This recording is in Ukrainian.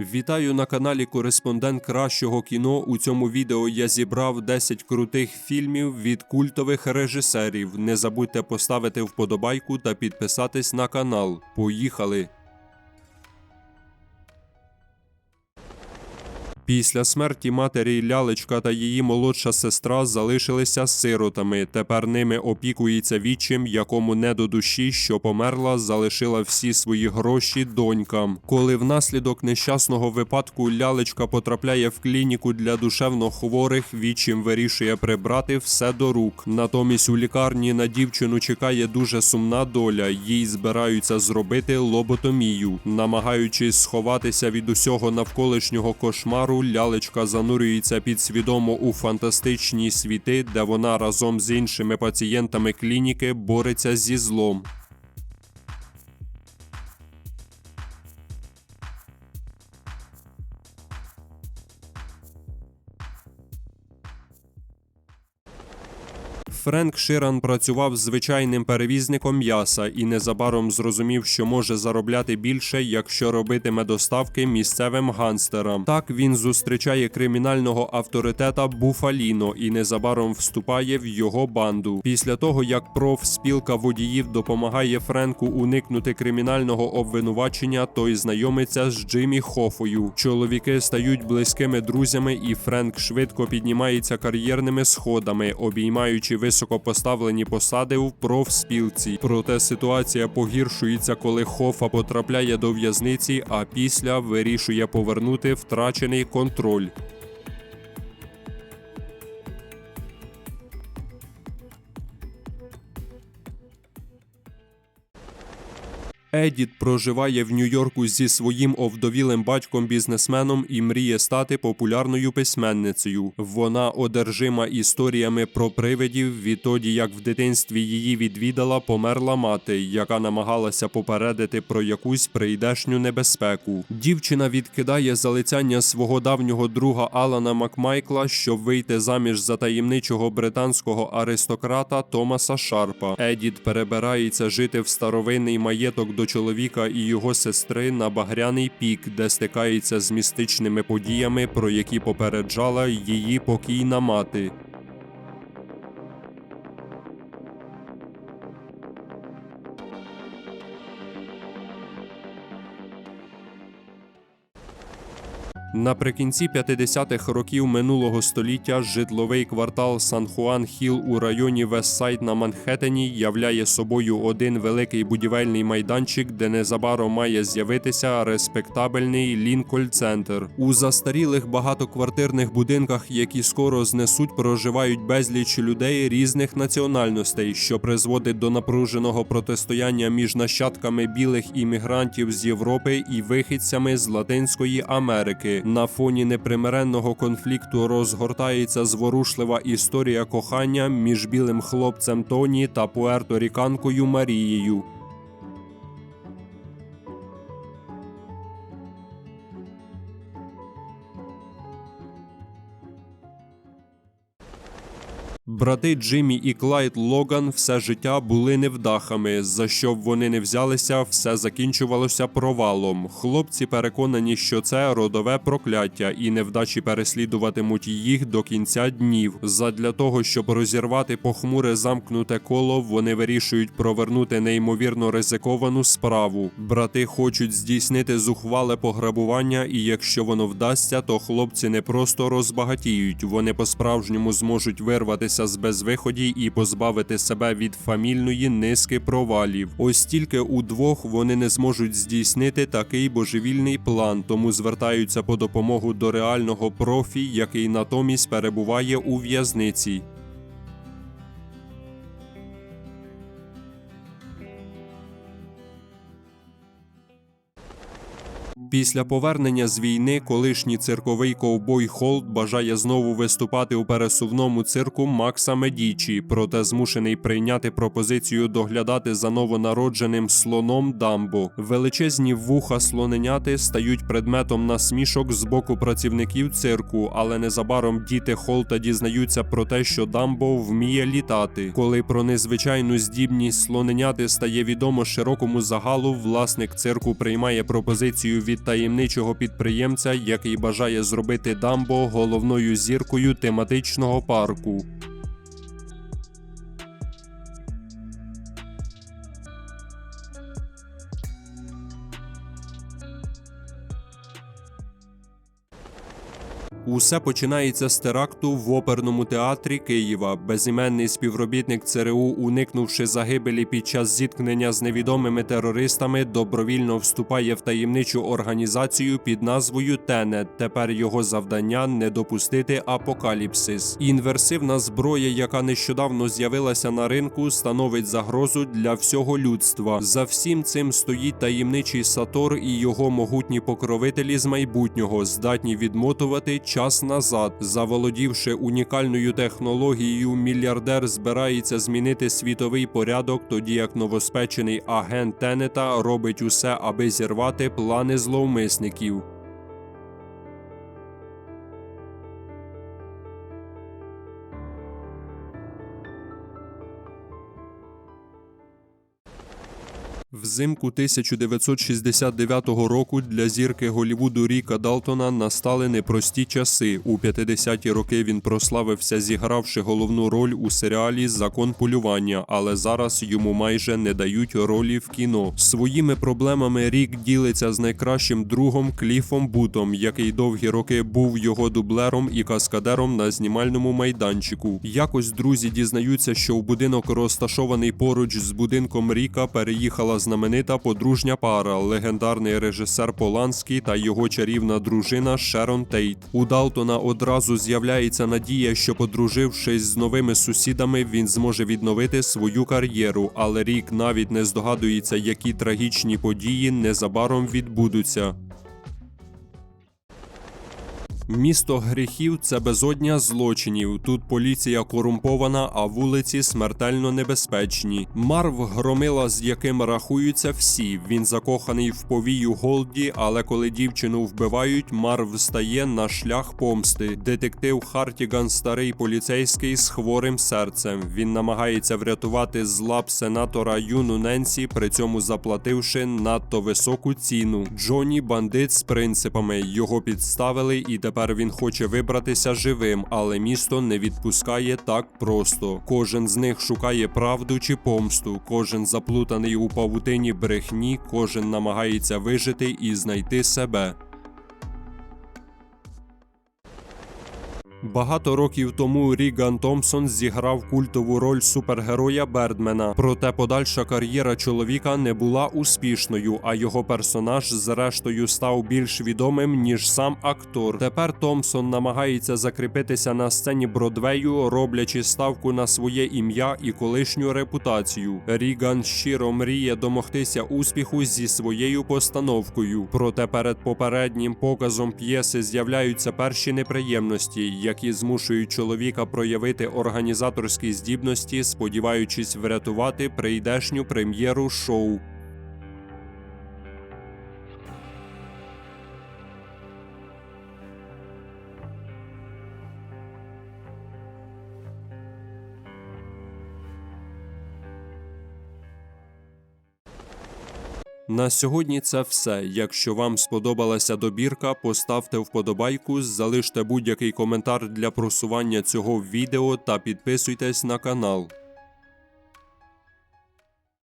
Вітаю на каналі Кореспондент кращого кіно. У цьому відео я зібрав 10 крутих фільмів від культових режисерів. Не забудьте поставити вподобайку та підписатись на канал. Поїхали! Після смерті матері лялечка та її молодша сестра залишилися сиротами. Тепер ними опікується відчим, якому не до душі, що померла, залишила всі свої гроші донькам. Коли внаслідок нещасного випадку лялечка потрапляє в клініку для душевно хворих, відчим вирішує прибрати все до рук. Натомість у лікарні на дівчину чекає дуже сумна доля. Їй збираються зробити лоботомію, намагаючись сховатися від усього навколишнього кошмару лялечка занурюється підсвідомо у фантастичні світи, де вона разом з іншими пацієнтами клініки бореться зі злом. Френк Ширан працював звичайним перевізником м'яса і незабаром зрозумів, що може заробляти більше, якщо робитиме доставки місцевим ганстерам. Так він зустрічає кримінального авторитета Буфаліно і незабаром вступає в його банду. Після того, як профспілка водіїв допомагає Френку уникнути кримінального обвинувачення, той знайомиться з Джиммі Хофою. Чоловіки стають близькими друзями, і Френк швидко піднімається кар'єрними сходами, обіймаючи високопоставлені посади в профспілці. Проте ситуація погіршується, коли Хофа потрапляє до в'язниці, а після вирішує повернути втрачений контроль. Едіт проживає в Нью-Йорку зі своїм овдовілим батьком-бізнесменом і мріє стати популярною письменницею. Вона одержима історіями про привидів відтоді, як в дитинстві її відвідала померла мати, яка намагалася попередити про якусь прийдешню небезпеку. Дівчина відкидає залицяння свого давнього друга Алана Макмайкла, щоб вийти заміж за таємничого британського аристократа Томаса Шарпа. Едіт перебирається жити в старовинний маєток до чоловіка і його сестри на багряний пік, де стикається з містичними подіями, про які попереджала її покійна мати. Наприкінці 50-х років минулого століття житловий квартал Сан-Хуан Хіл у районі Вестсайд на Манхеттені являє собою один великий будівельний майданчик, де незабаром має з'явитися респектабельний Лінкольн-центр. У застарілих багатоквартирних будинках, які скоро знесуть, проживають безліч людей різних національностей, що призводить до напруженого протистояння між нащадками білих іммігрантів з Європи і вихідцями з Латинської Америки. На фоні непримиренного конфлікту розгортається зворушлива історія кохання між білим хлопцем Тоні та пуерторіканкою Марією. Брати Джиммі і Клайд Логан все життя були невдахами. За що б вони не взялися, все закінчувалося провалом. Хлопці переконані, що це родове прокляття, і невдачі переслідуватимуть їх до кінця днів. Задля того, щоб розірвати похмуре замкнуте коло, вони вирішують провернути неймовірно ризиковану справу. Брати хочуть здійснити зухвале пограбування, і якщо воно вдасться, то хлопці не просто розбагатіють, вони по-справжньому зможуть вирватися з безвиході і позбавити себе від фамільної низки провалів. Ось тільки удвох вони не зможуть здійснити такий божевільний план, тому звертаються по допомогу до реального профі, який натомість перебуває у в'язниці. Після повернення з війни колишній цирковий ковбой Холт бажає знову виступати у пересувному цирку Макса Медічі, проте змушений прийняти пропозицію доглядати за новонародженим слоном Дамбо. Величезні вуха слоненяти стають предметом насмішок з боку працівників цирку, але незабаром діти Холта дізнаються про те, що Дамбо вміє літати. Коли про незвичайну здібність слоненяти стає відомо широкому загалу, власник цирку приймає пропозицію від таємничого підприємця, який бажає зробити Дамбо головною зіркою тематичного парку. Усе починається з теракту в оперному театрі Києва. Безіменний співробітник ЦРУ, уникнувши загибелі під час зіткнення з невідомими терористами, добровільно вступає в таємничу організацію під назвою Тенет. Тепер його завдання не допустити апокаліпсис. Інверсивна зброя, яка нещодавно з'явилася на ринку, становить загрозу для всього людства. За всім цим стоїть таємничий Сатор і його могутні покровителі з майбутнього, здатні відмотувати час назад. Заволодівши унікальною технологією, мільярдер збирається змінити світовий порядок, тоді як новоспечений агент Тенета робить усе, аби зірвати плани зловмисників. Взимку 1969 року для зірки Голівуду Ріка Далтона настали непрості часи. У 50-ті роки він прославився, зігравши головну роль у серіалі Закон полювання, але зараз йому майже не дають ролі в кіно. Своїми проблемами Рік ділиться з найкращим другом Кліфом Бутом, який довгі роки був його дублером і каскадером на знімальному майданчику. Якось друзі дізнаються, що в будинок розташований поруч з будинком Ріка переїхала знаменита подружня пара, легендарний режисер Поланський та його чарівна дружина Шерон Тейт. У Далтона одразу з'являється надія, що подружившись з новими сусідами, він зможе відновити свою кар'єру, але рік навіть не здогадується, які трагічні події незабаром відбудуться. Місто гріхів це безодня злочинів. Тут поліція корумпована, а вулиці смертельно небезпечні. Марв громила, з яким рахуються всі. Він закоханий в повію Голді, але коли дівчину вбивають, Марв стає на шлях помсти. Детектив Хартіган старий поліцейський з хворим серцем. Він намагається врятувати з лап сенатора Юну Ненсі, при цьому заплативши надто високу ціну. Джонні бандит з принципами. Його підставили і тепер він хоче вибратися живим, але місто не відпускає так просто. Кожен з них шукає правду чи помсту, кожен заплутаний у павутині брехні, кожен намагається вижити і знайти себе. Багато років тому Ріган Томпсон зіграв культову роль супергероя Бердмена. Проте подальша кар'єра чоловіка не була успішною, а його персонаж зрештою став більш відомим ніж сам актор. Тепер Томпсон намагається закріпитися на сцені Бродвею, роблячи ставку на своє ім'я і колишню репутацію. Ріган щиро мріє домогтися успіху зі своєю постановкою. Проте перед попереднім показом п'єси з'являються перші неприємності, які змушують чоловіка проявити організаторські здібності, сподіваючись врятувати прийдешню прем'єру шоу. На сьогодні це все. Якщо вам сподобалася добірка, поставте вподобайку, залиште будь-який коментар для просування цього відео та підписуйтесь на канал.